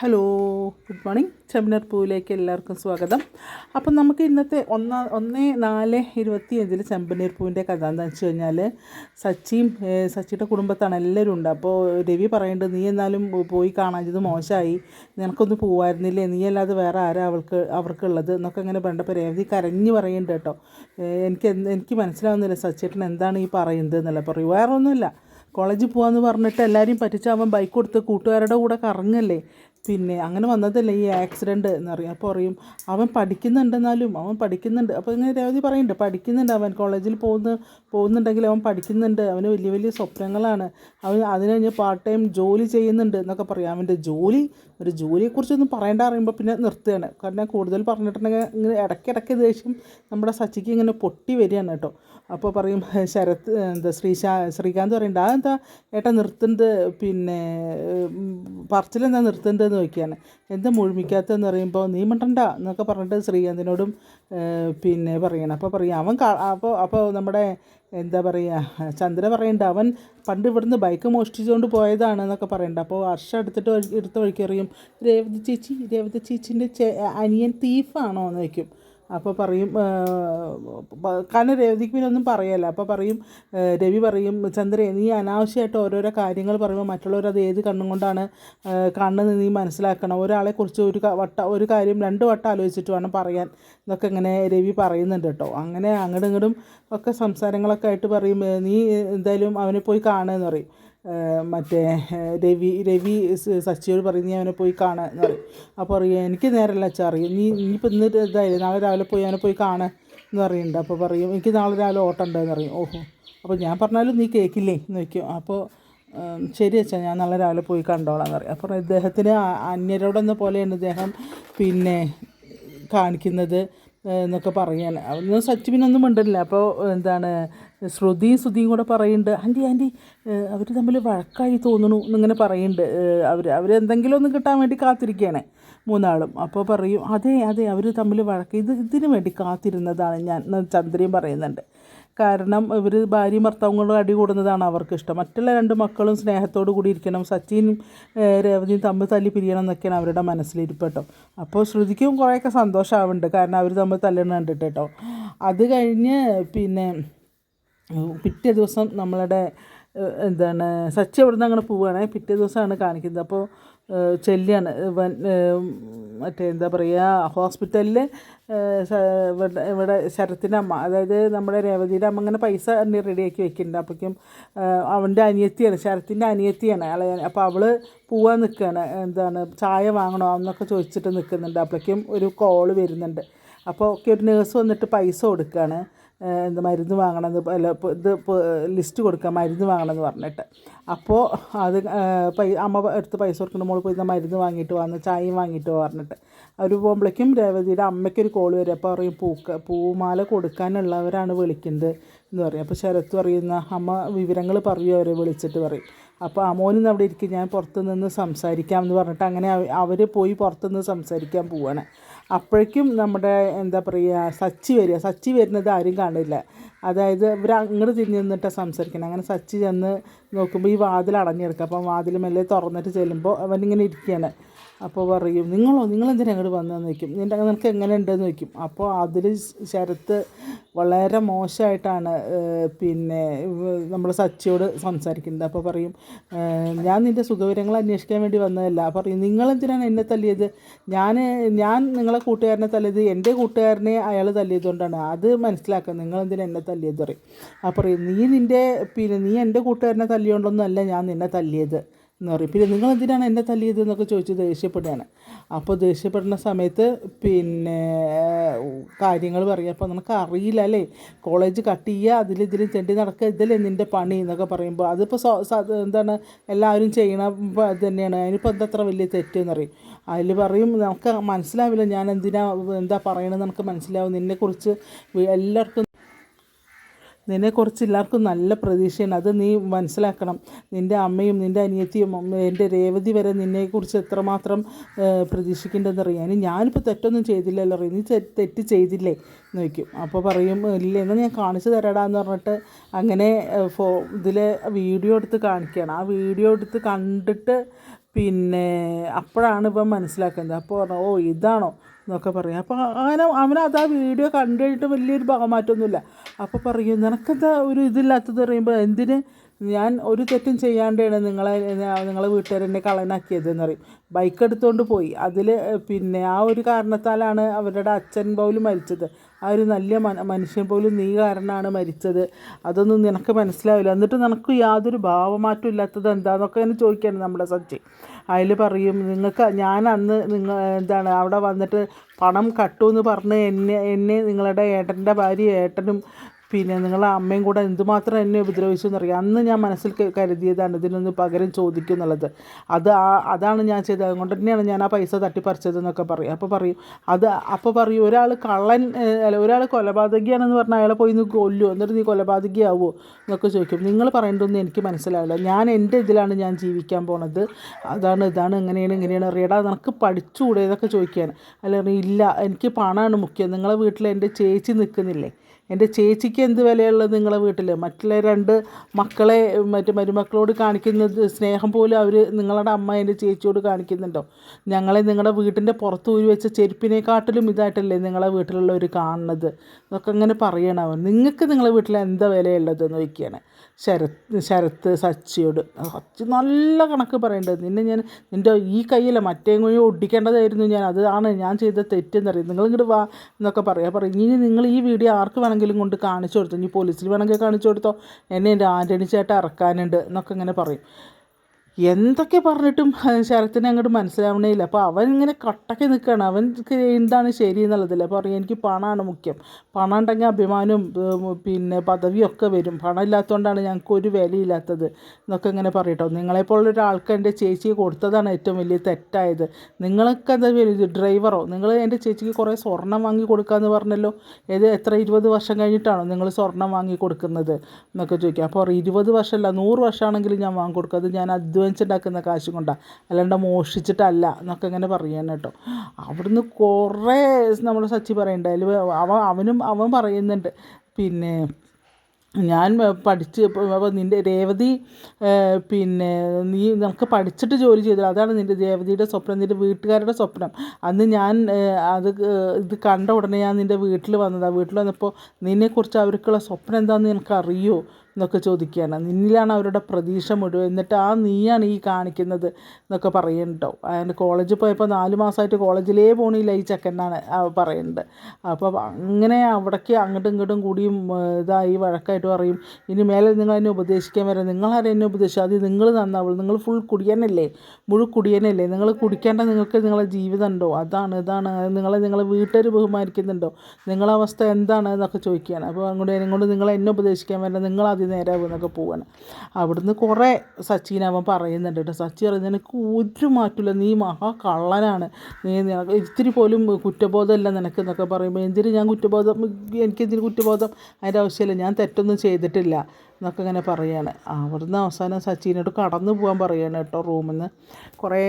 Hello good morning ചെമിനർ പൂവിലേക്ക് എല്ലാവർക്കും സ്വാഗതം. അപ്പം നമുക്ക് ഇന്നത്തെ ഒന്നാ ഒന്ന് നാല് ഇരുപത്തി അഞ്ചിൽ ചെമ്പനീർ പൂവിന്റെ കഥ എന്താണെന്ന് വെച്ച് കഴിഞ്ഞാൽ സച്ചിയും സച്ചിയുടെ കുടുംബത്താണ് എല്ലാവരും ഉണ്ട്. അപ്പോൾ രവി പറയുന്നുണ്ട് നീ എന്നാലും പോയി കാണാഞ്ഞത് മോശമായി. നിനക്കൊന്ന് പോവായിരുന്നില്ലേ? നീ അല്ലാതെ വേറെ ആരാ അവൾക്ക് അവർക്കുള്ളത്? എന്നൊക്കെ അങ്ങനെ പറഞ്ഞപ്പോൾ രേവതി കരഞ്ഞു പറയുന്നുണ്ട് കേട്ടോ. എനിക്ക് എനിക്ക് മനസ്സിലാവുന്നില്ല സച്ചേട്ടൻ എന്താണ് ഈ പറയുന്നത് എന്നല്ല പറയൂ വേറെ ഒന്നുമില്ല കോളേജിൽ പോകാമെന്ന് പറഞ്ഞിട്ട് എല്ലാവരെയും പറ്റിച്ച് അവൻ ബൈക്ക് കൊടുത്ത് കൂട്ടുകാരുടെ കൂടെ കറങ്ങല്ലേ? പിന്നെ അങ്ങനെ വന്നതല്ലേ ഈ ആക്സിഡന്റ് എന്നറിയാം അപ്പോൾ പറയും അവൻ പഠിക്കുന്നുണ്ടെന്നാലും അവൻ പഠിക്കുന്നുണ്ട്. അപ്പോൾ ഇങ്ങനെ രേവതി പറയുന്നുണ്ട് പഠിക്കുന്നുണ്ട് അവൻ കോളേജിൽ പോകുന്ന പോകുന്നുണ്ടെങ്കിൽ അവൻ പഠിക്കുന്നുണ്ട്. അവന് വലിയ വലിയ സ്വപ്നങ്ങളാണ്. അവൻ അതിന് കഴിഞ്ഞ് പാർട്ട് ടൈം ജോലി ചെയ്യുന്നുണ്ട് എന്നൊക്കെ പറയും. അവന്റെ ജോലി ഒരു ജോലിയെക്കുറിച്ചൊന്നും പറയേണ്ട അറിയുമ്പോൾ പിന്നെ നിർത്തുകയാണ്. കാരണം കൂടുതൽ പറഞ്ഞിട്ടുണ്ടെങ്കിൽ ഇങ്ങനെ ഇടയ്ക്കിടയ്ക്ക് ദേഷ്യം നമ്മുടെ സച്ചിക്ക് ഇങ്ങനെ പൊട്ടി വരികയാണ് കേട്ടോ. അപ്പോൾ പറയും ശരത് എന്താ ശ്രീശാ ശ്രീകാന്ത് പറയുന്നുണ്ട് അതെന്താ ഏട്ടാ നിർത്തുന്നത്? പിന്നെ പറച്ചിലെന്താ പറച്ചിലെന്താ ചോദിക്കുകയാണ് എന്താ മുഴുമിക്കാത്തതെന്ന് പറയുമ്പോൾ നീ മണ്ടണ്ട എന്നൊക്കെ പറഞ്ഞിട്ട് ശ്രീകാന്തിനോടും പിന്നെ പറയണം. അപ്പോൾ പറയാം അവൻ അപ്പോൾ അപ്പോൾ നമ്മുടെ എന്താ പറയുക ചന്ദ്ര പറയണ്ട അവൻ പണ്ട് ഇവിടുന്ന് ബൈക്ക് മോഷ്ടിച്ചുകൊണ്ട് പോയതാണ് എന്നൊക്കെ പറയണ്ട. അപ്പോൾ ഹർഷ എടുത്തിട്ട് എടുത്ത വഴിക്ക് അറിയും രേവതി ചേച്ചി രേവതി ചേച്ചിന്റെ അനിയൻ തീഫാണോ എന്ന് വയ്ക്കും അപ്പോൾ പറയും കാരണം രവിക്ക് പിന്നെ ഒന്നും പറയല്ല. അപ്പോൾ പറയും രവി പറയും ചന്ദ്രൻ നീ അനാവശ്യമായിട്ട് ഓരോരോ കാര്യങ്ങൾ പറയുമ്പോൾ മറ്റുള്ളവർ അത് ഏത് കണ്ണും കൊണ്ടാണ് കാണുന്നത് നീ മനസ്സിലാക്കണം. ഒരാളെ കുറിച്ച് ഒരു വട്ട ഒരു കാര്യം രണ്ട് വട്ടം ആലോചിച്ചിട്ട് വേണം പറയാൻ. എന്നൊക്കെ ഇങ്ങനെ രവി പറയുന്നുണ്ട് കേട്ടോ. അങ്ങനെ അങ്ങോട്ടും ഇങ്ങോട്ടും ഒക്കെ സംസാരങ്ങളൊക്കെ ആയിട്ട് പറയും നീ എന്തായാലും അവനെ പോയി കാണുകയെന്ന് പറയും. മറ്റേ രവി രവി സച്ചിയോട് പറയും നീ അവനെ പോയി കാണാൻ എന്ന് പറയും. അപ്പോൾ പറയും എനിക്ക് നേരമല്ല അച്ഛാ അറിയും നീ ഇനിയിപ്പോൾ ഇന്ന് ഇതായില്ലേ? നാളെ രാവിലെ പോയി അവനെ പോയി കാണാൻ എന്ന് പറയുന്നുണ്ട് അപ്പോൾ പറയും എനിക്ക് നാളെ രാവിലെ ഓട്ടം ഉണ്ടെന്ന് പറയും. ഓഹോ. അപ്പോൾ ഞാൻ പറഞ്ഞാലും നീ കേൾക്കില്ലേ എന്ന് വയ്ക്കും അപ്പോൾ ശരി അച്ഛാ ഞാൻ നാളെ രാവിലെ പോയി കണ്ടോളാം എന്ന് പറയും. അപ്പോൾ ഇദ്ദേഹത്തിന് അന്യരോടെന്ന പോലെയാണ് ഇദ്ദേഹം പിന്നെ കാണിക്കുന്നത്. എന്നൊക്കെ പറയാൻ അതൊന്നും സച്ചിനൊന്നും മിണ്ടില്ല അപ്പോൾ എന്താണ് ശ്രുതിയും ശ്രുതിയും കൂടെ പറയുന്നുണ്ട് ആന്റി ആന്റി അവർ തമ്മിൽ വഴക്കായി തോന്നുന്നു എന്നിങ്ങനെ പറയുന്നുണ്ട് അവർ അവരെന്തെങ്കിലും ഒന്ന് കിട്ടാൻ വേണ്ടി കാത്തിരിക്കുകയാണ് മൂന്നാളും. അപ്പോൾ പറയും അതെ അതെ അവർ തമ്മിൽ വഴക്ക് ഇത് ഇതിനു വേണ്ടി കാത്തിരുന്നതാണ് ഞാൻ ചന്ദ്രയും പറയുന്നുണ്ട്. കാരണം ഇവർ ഭാര്യയും ഭർത്താവും കൊണ്ട് അടി കൂടുന്നതാണ് അവർക്ക് ഇഷ്ടം മറ്റുള്ള രണ്ട് മക്കളും സ്നേഹത്തോടു കൂടി ഇരിക്കണം സച്ചിനും രേവതിയും തമ്മിൽ തല്ലി പിരിയണം എന്നൊക്കെയാണ് അവരുടെ മനസ്സിലിരിപ്പട്ടോ. അപ്പോൾ ശ്രുതിക്കും കുറേയൊക്കെ സന്തോഷമാവുന്നുണ്ട് കാരണം അവർ തമ്മിൽ തല്ലണം കണ്ടിട്ട് കേട്ടോ അത് കഴിഞ്ഞ് പിന്നെ പിറ്റേ ദിവസം നമ്മളുടെ എന്താണ് സച്ചി അവിടുന്ന് അങ്ങനെ പോവുകയാണെങ്കിൽ പിറ്റേ ദിവസമാണ് കാണിക്കുന്നത്. അപ്പോൾ ചെല്ലിയാണ്. വൻ മറ്റേ എന്താ പറയുക ഹോസ്പിറ്റലിൽ ഇവിടെ ഇവിടെ ശരത്തിന്റെ അമ്മ അതായത് നമ്മുടെ രേവതിയുടെ അമ്മ ഇങ്ങനെ പൈസ എണ്ണി റെഡിയാക്കി വെക്കുന്നുണ്ട് അപ്പോഴേക്കും അവന്റെ അനിയത്തിയാണ് ശരത്തിന്റെ അനിയത്തിയാണ്. അളയ അപ്പോൾ അവൾ പോവാൻ നിൽക്കുകയാണ് എന്താണ് ചായ വാങ്ങണോ എന്നൊക്കെ ചോദിച്ചിട്ട് നിൽക്കുന്നുണ്ട് അപ്പോഴേക്കും ഒരു കോൾ വരുന്നുണ്ട്. അപ്പോൾ ഒക്കെ ഒരു നേഴ്സ് വന്നിട്ട് പൈസ കൊടുക്കുകയാണ് എന്താ മരുന്ന് വാങ്ങണമെന്ന് അല്ല ഇത് ലിസ്റ്റ് കൊടുക്കുക മരുന്ന് വാങ്ങണമെന്ന് പറഞ്ഞിട്ട്. അപ്പോൾ അത് പൈ അമ്മ എടുത്ത് പൈസ കൊടുക്കുന്ന മോൾ പോയി മരുന്ന് വാങ്ങിയിട്ട് വന്ന് ചായയും വാങ്ങിയിട്ട് പറഞ്ഞിട്ട്. അവർ പോകുമ്പോഴേക്കും രേവതിയുടെ അമ്മയ്ക്കൊരു കോൾ വരും. അപ്പോൾ പറയും പൂക്ക പൂമാല കൊടുക്കാനുള്ളവരാണ് വിളിക്കുന്നത് എന്ന് പറയും. അപ്പോൾ ശരത്ത് പറയുന്ന അമ്മ വിവരങ്ങൾ പറയും അവരെ വിളിച്ചിട്ട് പറയും. അപ്പോൾ അമോനിന്ന് അവിടെ ഇരിക്കും ഞാൻ പുറത്ത് നിന്ന് സംസാരിക്കാം എന്ന് പറഞ്ഞിട്ട് അങ്ങനെ അവർ പോയി പുറത്ത് നിന്ന് സംസാരിക്കാൻ പോവാണ്. അപ്പോഴേക്കും നമ്മുടെ എന്താ പറയുക സച്ചി വരിക. സച്ചി വരുന്നത് ആരും കാണില്ല. അതായത് ഇവർ അങ്ങോട്ട് തിരിഞ്ഞ് നിന്നിട്ടാണ് സംസാരിക്കണം. അങ്ങനെ സച്ചി ചെന്ന് നോക്കുമ്പോൾ ഈ വാതിൽ അടഞ്ഞെടുക്കുക അപ്പം വാതിൽ മെല്ലെ തുറന്നിട്ട് ചെല്ലുമ്പോൾ അവനിങ്ങനെ ഇരിക്കുകയാണ് അപ്പോൾ പറയും നിങ്ങളോ നിങ്ങളെന്തിനാ അങ്ങോട്ട് വന്നതെന്ന് ചോദിക്കും. നിന്റെ നിനക്ക് എങ്ങനെ ഉണ്ടെന്ന് ചോദിക്കും. അപ്പോൾ അതിൽ ശരത്ത് വളരെ മോശമായിട്ടാണ് പിന്നെ നമ്മൾ സച്ചിയോട് സംസാരിക്കുന്നത്. അപ്പോൾ പറയും ഞാൻ നിന്റെ സുഖവിവരങ്ങൾ അന്വേഷിക്കാൻ വേണ്ടി വന്നതല്ല. പറയും നിങ്ങളെന്തിനാണ് എന്നെ തല്ലിയത്? ഞാൻ ഞാൻ നിങ്ങളെ കൂട്ടുകാരനെ തല്ലിയത് എന്റെ കൂട്ടുകാരനെ അയാൾ തല്ലിയതുകൊണ്ടാണ്. അത് മനസ്സിലാക്കുക നിങ്ങളെന്തിനാ എന്നെ തല്ലിയത്? പറയും. അപ്പോൾ പറയും നീ നിന്റെ പിന്നെ നീ എന്റെ കൂട്ടുകാരനെ തല്ലിയോണ്ടൊന്നും അല്ല ഞാൻ നിന്നെ തല്ലിയത്. എന്ന് പറയും. പിന്നെ നിങ്ങൾ എന്തിനാണ് എന്നെ തല്ലിയത് എന്നൊക്കെ ചോദിച്ച് ദേഷ്യപ്പെടുകയാണ്. അപ്പോൾ ദേഷ്യപ്പെടുന്ന സമയത്ത് പിന്നെ കാര്യങ്ങൾ പറയുക അപ്പോൾ നമുക്ക് അറിയില്ല അല്ലേ? കോളേജ് കട്ട് ചെയ്യുക അതിലിതിലും ചെണ്ടി നടക്കുക ഇതല്ലേ നിന്റെ പണി എന്നൊക്കെ പറയുമ്പോൾ അതിപ്പോൾ എന്താണ് എല്ലാവരും ചെയ്യണ തന്നെയാണ്. അതിനിപ്പോൾ എന്താ അത്ര വലിയ തെറ്റെന്ന് പറയും. അതിൽ പറയും നമുക്ക് മനസ്സിലാവില്ല ഞാൻ എന്തിനാ എന്താ പറയണത് നമുക്ക് മനസ്സിലാവും. നിന്നെക്കുറിച്ച് എല്ലാവർക്കും നിന്നെക്കുറിച്ച് എല്ലാവർക്കും നല്ല പ്രതീക്ഷയാണ്. അത് നീ മനസ്സിലാക്കണം. നിന്റെ അമ്മയും നിന്റെ അനിയത്തിയും എന്റെ രേവതി വരെ നിന്നെക്കുറിച്ച് എത്രമാത്രം പ്രതീക്ഷിക്കേണ്ടതെന്നറിയാം പ്രതീക്ഷിക്കേണ്ടതെന്ന് അറിയാം ഞാനിപ്പോൾ തെറ്റൊന്നും ചെയ്തില്ലല്ലോ. അറിയാം നീ തെറ്റ് ചെയ്തില്ലേ? എന്ന് വയ്ക്കും അപ്പോൾ പറയും ഇല്ല എന്നാൽ ഞാൻ കാണിച്ചു തരാടാ എന്ന് പറഞ്ഞിട്ട് അങ്ങനെ ഫോ ഇതിൽ വീഡിയോ എടുത്ത് കാണിക്കുകയാണ് ആ വീഡിയോ എടുത്ത് കണ്ടിട്ട് പിന്നെ അപ്പോഴാണ് ഇപ്പം മനസ്സിലാക്കുന്നത്. അപ്പോൾ പറഞ്ഞു ഓ ഇതാണോ? എന്നൊക്കെ പറയും. അപ്പോൾ അങ്ങനെ അവനത് ആ വീഡിയോ കണ്ടു കഴിഞ്ഞിട്ട് വലിയൊരു ഭാഗമാറ്റമൊന്നുമില്ല അപ്പോൾ പറയും നിനക്കെന്താ ഒരു ഇതില്ലാത്തത്? പറയുമ്പോൾ എന്തിന് ഞാൻ ഒരു തെറ്റും ചെയ്യാണ്ടാണ് നിങ്ങളെ നിങ്ങളെ വീട്ടുകാരെന്നെ കളനാക്കിയത് എന്ന് പറയും. ബൈക്ക് എടുത്തുകൊണ്ട് പോയി. അതിൽ പിന്നെ ആ ഒരു കാരണത്താലാണ് അവരുടെ അച്ഛൻ പോലും മരിച്ചത്. ആ ഒരു നല്ല മന മനുഷ്യൻ പോലും നീ കാരണമാണ് മരിച്ചത്. അതൊന്നും നിനക്ക് മനസ്സിലാവില്ല. എന്നിട്ട് നിനക്ക് യാതൊരു ഭാവമാറ്റം ഇല്ലാത്തത് എന്താണെന്നൊക്കെ എന്നെ ചോദിക്കുകയാണ് നമ്മുടെ സച്ചി അതിൽ പറയും നിങ്ങൾക്ക് ഞാൻ അന്ന് നിങ്ങൾ എന്താണ് അവിടെ വന്നിട്ട് പണം കട്ടു എന്ന് പറഞ്ഞ് എന്നെ എന്നെ നിങ്ങളുടെ ഏട്ടന്റെ ഭാര്യ ഏട്ടനും പിന്നെ നിങ്ങളെ അമ്മയും കൂടെ എന്തുമാത്രം എന്നെ ഉപദ്രവിച്ചു എന്നറിയാം. അന്ന് ഞാൻ മനസ്സിൽ കരുതിയതാണ് ഇതിനൊന്ന് പകരം ചോദിക്കും എന്നുള്ളത്. അത് ആ അതാണ് ഞാൻ ചെയ്തത്. അതുകൊണ്ട് തന്നെയാണ് ഞാൻ ആ പൈസ തട്ടിപ്പറിച്ചതെന്നൊക്കെ പറയും. അപ്പോൾ പറയും അത് അപ്പോൾ പറയും ഒരാൾ കള്ളൻ അല്ല ഒരാൾ കൊലപാതകിയാണെന്ന് പറഞ്ഞാൽ അയാളെ പോയി നീ കൊല്ലുമോ എന്നിട്ട് നീ കൊലപാതകിയാവോ എന്നൊക്കെ ചോദിക്കും. നിങ്ങൾ പറയേണ്ടതൊന്നും എനിക്ക് മനസ്സിലാവില്ല. ഞാൻ എന്റെ ഇതിലാണ് ഞാൻ ജീവിക്കാൻ പോണത്. അതാണ് ഇതാണ് എങ്ങനെയാണ് എങ്ങനെയാണ് അറിയടാ നിനക്ക് പഠിച്ചുകൂടെ ഇതൊക്കെ ചോദിക്കുകയാണ്. അല്ല ഇല്ല എനിക്ക് പണമാണ് മുഖ്യം. നിങ്ങളെ വീട്ടിൽ എന്റെ ചേച്ചി നിൽക്കുന്നില്ലേ? എന്റെ ചേച്ചിക്ക് എന്ത് വിലയുള്ളത് നിങ്ങളെ വീട്ടിൽ മറ്റുള്ള രണ്ട് മക്കളെ മറ്റു മരുമക്കളോട് കാണിക്കുന്നത് സ്നേഹം പോലും അവർ നിങ്ങളുടെ അമ്മ എന്റെ ചേച്ചിയോട് കാണിക്കുന്നുണ്ടോ? ഞങ്ങളെ നിങ്ങളുടെ വീട്ടിന്റെ പുറത്ത് ഊരി വെച്ച ചെരുപ്പിനെക്കാട്ടിലും ഇതായിട്ടല്ലേ നിങ്ങളെ വീട്ടിലുള്ളവർ കാണുന്നത്? എന്നൊക്കെ അങ്ങനെ പറയണവൻ നിങ്ങൾക്ക് നിങ്ങളെ വീട്ടിൽ എന്താ വിലയുള്ളത് എന്ന് ചോദിക്കുകയാണ്. ശരത്ത് ശരത്ത് സച്ചിയോട്. സച്ചി നല്ല കണക്ക് പറയേണ്ടത്. നിന്നെ ഞാൻ നിന്റെ ഈ കയ്യിലെ മറ്റേ കുഴി ഒട്ടിക്കേണ്ടതായിരുന്നു ഞാൻ. അതാണ് ഞാൻ ചെയ്ത തെറ്റെന്നറിയും. നിങ്ങൾ ഇങ്ങോട്ട് വാ എന്നൊക്കെ പറയാം. പറയും ഇനി നിങ്ങൾ ഈ വീഡിയോ ആർക്ക് വേണമെങ്കിലും കൊണ്ട് കാണിച്ചു കൊടുത്തു? ഇനി പോലീസിൽ വേണമെങ്കിൽ കാണിച്ചു കൊടുത്തോ? എന്നെ എന്റെ ആന്റണി ചേട്ടൻ ഇറക്കാനുണ്ട് എന്നൊക്കെ ഇങ്ങനെ പറയും. എന്തൊക്കെ പറഞ്ഞിട്ടും ശരത്തിന് അങ്ങോട്ട് മനസ്സിലാവണേ ഇല്ല അപ്പോൾ അവൻ ഇങ്ങനെ കട്ടക്ക് നിൽക്കുകയാണ് അവൻ എന്താണ് ശരി എന്നുള്ളതില്ല. അപ്പോൾ പറയും എനിക്ക് പണമാണ് മുഖ്യം. പണം ഉണ്ടെങ്കിൽ അഭിമാനവും പിന്നെ പദവിയും ഒക്കെ വരും. പണം ഇല്ലാത്തതുകൊണ്ടാണ് ഞങ്ങൾക്ക് ഒരു വിലയില്ലാത്തത്. എന്നൊക്കെ ഇങ്ങനെ പറയട്ടോ. നിങ്ങളെപ്പോലുള്ള ഒരാൾക്ക് എന്റെ ചേച്ചിക്ക് കൊടുത്തതാണ് ഏറ്റവും വലിയ തെറ്റായത്. നിങ്ങളൊക്കെ എന്താ വലുത് ഡ്രൈവറോ? നിങ്ങൾ എന്റെ ചേച്ചിക്ക് കുറേ സ്വർണം വാങ്ങി കൊടുക്കാമെന്ന് പറഞ്ഞല്ലോ? ഏത് എത്ര ഇരുപത് വർഷം കഴിഞ്ഞിട്ടാണോ നിങ്ങൾ സ്വർണം വാങ്ങി കൊടുക്കുന്നത്? എന്നൊക്കെ ചോദിക്കുക അപ്പോൾ ഇരുപത് വർഷമല്ല നൂറ് വർഷമാണെങ്കിലും ഞാൻ വാങ്ങി കൊടുക്കുക അത് ഞാൻ അധ്വാനിച്ചുണ്ടാക്കുന്ന കാശും കൊണ്ടാണ് അല്ലാണ്ട് മോഷിച്ചിട്ടല്ല എന്നൊക്കെ ഇങ്ങനെ പറയാൻ കേട്ടോ. അവിടുന്ന് കുറേ നമ്മൾ സച്ചി പറയുന്നുണ്ട് അതിൽ അവൻ അവനും അവൻ പറയുന്നുണ്ട്. പിന്നെ ഞാൻ പഠിച്ച് അപ്പോൾ നിന്റെ രേവതി പിന്നെ നീ നമുക്ക് പഠിച്ചിട്ട് ജോലി ചെയ്തത് അതാണ് നിന്റെ രേവതിയുടെ സ്വപ്നം നിന്റെ വീട്ടുകാരുടെ സ്വപ്നം. അന്ന് ഞാൻ അത് ഇത് കണ്ട ഉടനെ ഞാൻ നിന്റെ വീട്ടിൽ വന്നതാണ് വീട്ടിൽ വന്നപ്പോൾ നിന്നെക്കുറിച്ച് അവർക്കുള്ള സ്വപ്നം എന്താണെന്ന് നിനക്ക് അറിയോ എന്നൊക്കെ ചോദിക്കുകയാണ്. നിന്നിലാണ് അവരുടെ പ്രതീക്ഷ മുഴുവൻ. എന്നിട്ട് ആ നീയാണ് ഈ കാണിക്കുന്നത് എന്നൊക്കെ പറയുന്നുണ്ടോ അതിന് കോളേജിൽ പോയപ്പോൾ നാല് മാസമായിട്ട് കോളേജിലേ പോണില്ല ഈ ചെക്കനാണ് പറയുന്നുണ്ട് അപ്പോൾ അങ്ങനെ അവിടേക്ക് അങ്ങോട്ടും ഇങ്ങോട്ടും കൂടിയും ഇതായി വഴക്കായിട്ട് പറയും. ഇനി മേലെ നിങ്ങൾ എന്നെ ഉപദേശിക്കാൻ വരാം നിങ്ങളാരും എന്നെ ഉപദേശിച്ചു അത് നിങ്ങൾ നന്നാവുള്ളൂ നിങ്ങൾ ഫുൾ കുടിയനല്ലേ? മുഴു കുടിയനല്ലേ? നിങ്ങൾ കുടിക്കേണ്ട നിങ്ങൾക്ക് നിങ്ങളെ ജീവിതം ഉണ്ടോ അതാണ് ഇതാണ്. നിങ്ങളെ നിങ്ങളെ വീട്ടുകാർ ബഹുമാനിക്കുന്നുണ്ടോ? നിങ്ങളെ അവസ്ഥ എന്താണ്? എന്നൊക്കെ ചോദിക്കുകയാണ്. അപ്പോൾ അങ്ങോട്ട് കൊണ്ട് നിങ്ങൾ എന്നെ ഉപദേശിക്കാൻ വരാം നിങ്ങൾ ആദ്യം നേരാവും എന്നൊക്കെ പോവാണ്. അവിടുന്ന് കുറേ സച്ചിൻ അവൻ പറയുന്നുണ്ട് കേട്ടോ സച്ചി പറയുന്നത് നിനക്ക് ഒരു മാറ്റില്ല നീ മഹാ കള്ളനാണ് നീ ഇത്തിരി പോലും കുറ്റബോധമല്ല നിനക്ക് എന്നൊക്കെ പറയുമ്പോൾ എന്തിന് ഞാൻ കുറ്റബോധം? എനിക്കെന്തിന് കുറ്റബോധം? അതിന്റെ ആവശ്യമില്ല. ഞാൻ തെറ്റൊന്നും ചെയ്തിട്ടില്ല. എന്നൊക്കെ ഇങ്ങനെ പറയുകയാണ് അവിടുന്ന് അവസാനം സച്ചിനോട് കടന്നു പോകാൻ പറയുകയാണ് കേട്ടോ റൂമിൽ നിന്ന് കുറേ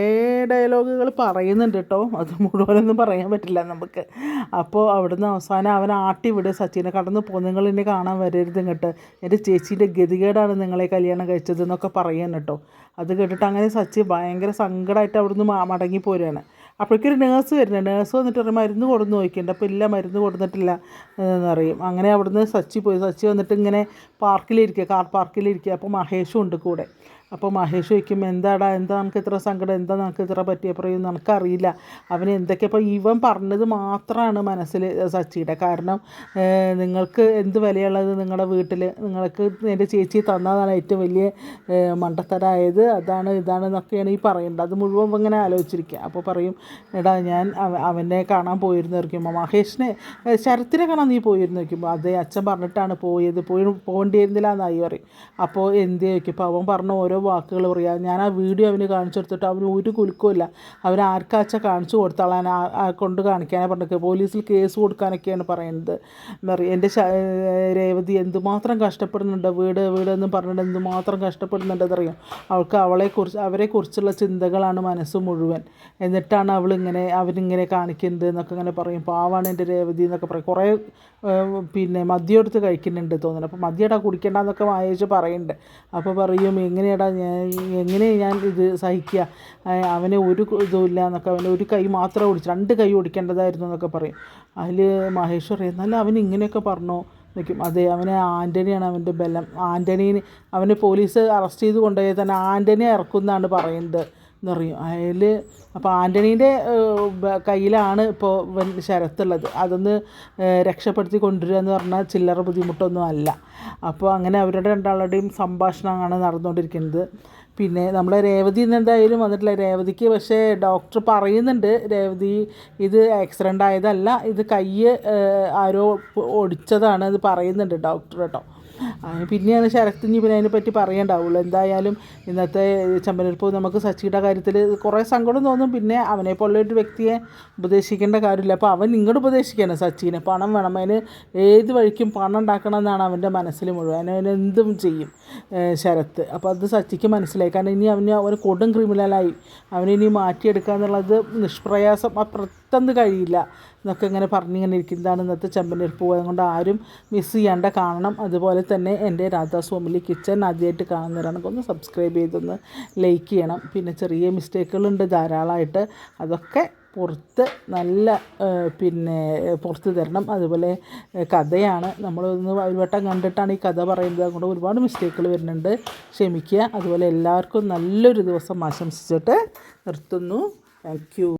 ഡയലോഗുകൾ പറയുന്നുണ്ട് കേട്ടോ. അത് മുഴുവനൊന്നും പറയാൻ പറ്റില്ല നമുക്ക്. അപ്പോൾ അവിടുന്ന് അവസാനം അവൻ ആട്ടി വിട് സച്ചിനെ കടന്നു പോകും നിങ്ങൾ എന്നെ കാണാൻ വരരുത് ഇങ്ങോട്ട്. എന്റെ ചേച്ചീന്റെ ഗതികേടാണ് നിങ്ങളെ കല്യാണം കഴിച്ചത് എന്നൊക്കെ പറയാൻ കേട്ടോ. അത് കേട്ടിട്ട് അങ്ങനെ സച്ചി ഭയങ്കര സങ്കടമായിട്ട് അവിടുന്ന് മടങ്ങി പോരുകയാണ് അപ്പോഴേക്കൊരു നേഴ്സ് വരുന്നുണ്ട്. നേഴ്സ് വന്നിട്ട് പറയും മരുന്ന് കൊടുന്ന് നോക്കിയിട്ടുണ്ട്. അപ്പോൾ ഇല്ല മരുന്ന് കൊടുത്തിട്ടില്ല എന്നറിയും അങ്ങനെ അവിടുന്ന് സച്ചി പോയി. സച്ചി വന്നിട്ട് ഇങ്ങനെ പാർക്കിലിരിക്കുക കാർ പാർക്കിലിരിക്കുക അപ്പോൾ മഹേഷും ഉണ്ട് കൂടെ. അപ്പോൾ മഹേഷ് ചോദിക്കും എന്താടാ? എന്താ നമുക്ക് ഇത്ര സങ്കടം? എന്താ നമുക്ക് ഇത്ര പറ്റിയ പറയും നമുക്കറിയില്ല അവന് എന്തൊക്കെ ഇപ്പോൾ ഇവൻ പറഞ്ഞത് മാത്രമാണ് മനസ്സിൽ സച്ചിയുടെ കാരണം നിങ്ങൾക്ക് എന്ത് വിലയുള്ളത് നിങ്ങളുടെ വീട്ടിൽ? നിങ്ങൾക്ക് എന്റെ ചേച്ചി തന്നതാണ് ഏറ്റവും വലിയ മണ്ടത്തരായത്. അതാണ് ഇതാണ് എന്നൊക്കെയാണ് ഈ പറയേണ്ടത്. അത് മുഴുവൻ ഇങ്ങനെ ആലോചിച്ചിരിക്കുക. അപ്പോൾ പറയും എടാ ഞാൻ അവനെ കാണാൻ പോയിരുന്നു. ഇരിക്കുമ്പോൾ മഹേഷിനെ ശരത്തിനെ കാണാൻ നീ പോയിരുന്നു? നോക്കുമ്പോൾ അതേ അച്ഛൻ പറഞ്ഞിട്ടാണ് പോയത്. പോയി പോകേണ്ടിയിരുന്നില്ല എന്നായി പറയും. അപ്പോൾ എന്ത് ചോദിക്കുമ്പോൾ അവൻ പറഞ്ഞ ഓരോ വാക്കുകൾ പറയാം. ഞാൻ ആ വീഡിയോ അവന് കാണിച്ചു കൊടുത്തിട്ട് അവന് ഒരു കുലുക്കമില്ല അവൻ ആർക്കാച്ച കാണിച്ചു കൊടുത്താളാൻ കൊണ്ട് കാണിക്കാനാണ് പറഞ്ഞത് പോലീസിൽ കേസ് കൊടുക്കാനൊക്കെയാണ് പറയുന്നത്. പറയും. എന്റെ രേവതി എന്തുമാത്രം കഷ്ടപ്പെടുന്നുണ്ട്? വീട് വീട് എന്ന് പറഞ്ഞിട്ട് എന്തുമാത്രം കഷ്ടപ്പെടുന്നുണ്ടെന്നറിയാം? അവൾക്ക് അവളെക്കുറിച്ച് അവരെക്കുറിച്ചുള്ള ചിന്തകളാണ് മനസ്സ് മുഴുവൻ. എന്നിട്ടാണ് അവളിങ്ങനെ അവരിങ്ങനെ കാണിക്കുന്നത് എന്നൊക്കെ ഇങ്ങനെ പറയും. പാവാണ് എന്റെ രേവതി എന്നൊക്കെ പറയും. കുറേ പിന്നെ മദ്യം എടുത്ത് കഴിക്കുന്നുണ്ട് തോന്നുന്നു. അപ്പോൾ മദ്യടാ കുടിക്കേണ്ടെന്നൊക്കെ വായിച്ച് പറയുന്നുണ്ട്. അപ്പോൾ പറയും എങ്ങനെയാടാ ഞാൻ എങ്ങനെ ഞാൻ ഇത് സഹിക്കുക? അവനെ ഒരു ഇതുമില്ല എന്നൊക്കെ അവനെ ഒരു കൈ മാത്രം ഓടിച്ചു രണ്ട് കൈ ഓടിക്കേണ്ടതായിരുന്നു എന്നൊക്കെ പറയും. അതിൽ മഹേഷ് പറയും എന്നാലും അവൻ ഇങ്ങനെയൊക്കെ പറഞ്ഞോ? നിൽക്കും അതെ അവനെ ആന്റണിയാണ് അവന്റെ ബലം. ആന്റണീനെ അവനെ പോലീസ് അറസ്റ്റ് ചെയ്ത് കൊണ്ടുപോയാൽ തന്നെ ആന്റണി ഇറക്കുന്നതാണ് പറയുന്നത്. എന്ന് പറയും അതിൽ അപ്പോൾ ആന്റണീന്റെ കയ്യിലാണ് ഇപ്പോൾ ശരത്തുള്ളത്. അതൊന്ന് രക്ഷപ്പെടുത്തി കൊണ്ടുവരിക എന്ന് പറഞ്ഞാൽ ചില്ലറ ബുദ്ധിമുട്ടൊന്നും അല്ല. അപ്പോൾ അങ്ങനെ അവരുടെ രണ്ടാളുടെയും സംഭാഷണമാണ് നടന്നുകൊണ്ടിരിക്കുന്നത്. പിന്നെ നമ്മളെ രേവതി എന്തായാലും വന്നിട്ടില്ല. രേവതിക്ക് പക്ഷേ ഡോക്ടർ പറയുന്നുണ്ട് രേവതി ഇത് ആക്സിഡന്റ് ആയതല്ല ഇത് കൈ ആരോ ഒടിച്ചതാണ് എന്ന് പറയുന്നുണ്ട് ഡോക്ടർ കേട്ടോ. പിന്നെയാണ് ശരത്തിന് പിന്നെ അതിനെപ്പറ്റി പറയണ്ടാവുള്ളൂ. എന്തായാലും ഇന്നത്തെ ചെമ്പനീർപ്പൂ നമുക്ക് സച്ചിയുടെ കാര്യത്തിൽ കുറേ സങ്കടം തോന്നും. പിന്നെ അവനെ പോലുള്ള ഒരു വ്യക്തിയെ ഉപദേശിക്കേണ്ട കാര്യമില്ല. അപ്പോൾ അവൻ ഇങ്ങോട്ട് ഉപദേശിക്കാണ് സച്ചിനെ. പണം വേണം. അതിന് ഏത് വഴിക്കും പണം ഉണ്ടാക്കണം എന്നാണ് അവന്റെ മനസ്സിൽ മുഴുവൻ. അവൻ എന്തും ചെയ്യും ശരത്ത് അപ്പോൾ അത് സച്ചിക്ക് മനസ്സിലായി. കാരണം ഇനി അവന് അവന് കൊടും ക്രിമിനലായി അവനിനി മാറ്റിയെടുക്കുക എന്നുള്ളത് നിഷ്പ്രയാസം പെട്ടെന്ന് കഴിയില്ല. എന്നൊക്കെ ഇങ്ങനെ പറഞ്ഞിങ്ങനെ ഇരിക്കുന്നതാണ് ഇന്നത്തെ ചെമ്പനീർ പൂവ് അതുകൊണ്ട് ആരും മിസ് ചെയ്യാണ്ട് കാണണം. അതുപോലെ തന്നെ എന്റെ രാധാസ് ഫാമിലി കിച്ചൺ ആദ്യമായിട്ട് കാണുന്നവരാണെങ്കിൽ ഒന്ന് സബ്സ്ക്രൈബ് ചെയ്തൊന്ന് ലൈക്ക് ചെയ്യണം. പിന്നെ ചെറിയ മിസ്റ്റേക്കുകളുണ്ട് ധാരാളമായിട്ട്. അതൊക്കെ പുറത്ത് നല്ല പിന്നെ പുറത്ത് തരണം. അതുപോലെ കഥയാണ്. നമ്മളൊന്ന് ഒരു വട്ടം കണ്ടിട്ടാണ് ഈ കഥ പറയുന്നത്. അതുകൊണ്ട് ഒരുപാട് മിസ്റ്റേക്കുകൾ വരുന്നുണ്ട്. ക്ഷമിക്കുക. അതുപോലെ എല്ലാവർക്കും നല്ലൊരു ദിവസം ആശംസിച്ചിട്ട് നിർത്തുന്നു. താങ്ക്